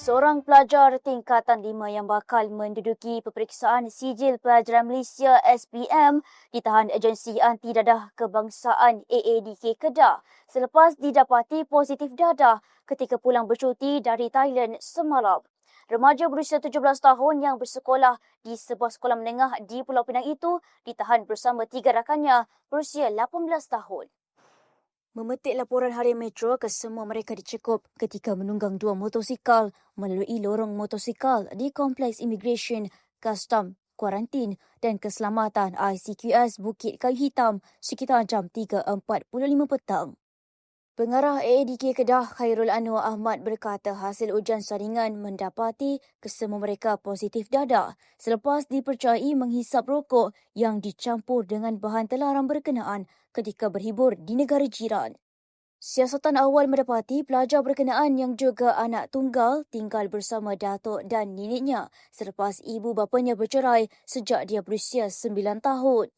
Seorang pelajar tingkatan 5 yang bakal menduduki peperiksaan sijil pelajaran Malaysia SPM ditahan agensi anti dadah kebangsaan AADK Kedah selepas didapati positif dadah ketika pulang bercuti dari Thailand semalam. Remaja berusia 17 tahun yang bersekolah di sebuah sekolah menengah di Pulau Pinang itu ditahan bersama tiga rakannya berusia 18 tahun. Memetik laporan harian Metro, kesemua mereka dicekup ketika menunggang dua motosikal melalui lorong motosikal di Kompleks Immigration, Custom, Kuarantin dan Keselamatan ICQS Bukit Kayu Hitam sekitar jam 3.45 petang. Pengarah AADK Kedah Khairul Anwar Ahmad berkata hasil ujian saringan mendapati kesemua mereka positif dadah selepas dipercayai menghisap rokok yang dicampur dengan bahan terlarang berkenaan ketika berhibur di negara jiran. Siasatan awal mendapati pelajar berkenaan yang juga anak tunggal tinggal bersama datuk dan neneknya selepas ibu bapanya bercerai sejak dia berusia 9 tahun.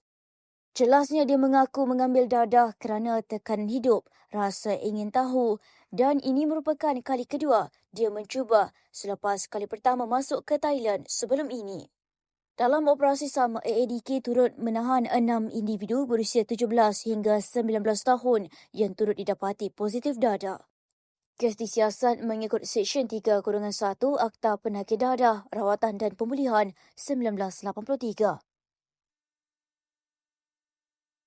Jelasnya dia mengaku mengambil dadah kerana tekanan hidup, rasa ingin tahu dan ini merupakan kali kedua dia mencuba selepas kali pertama masuk ke Thailand sebelum ini. Dalam operasi sama, AADK turut menahan enam individu berusia 17 hingga 19 tahun yang turut didapati positif dadah. Kes disiasat mengikut Seksyen 3 1 Akta Penyakit Dadah, Rawatan dan Pemulihan 1983.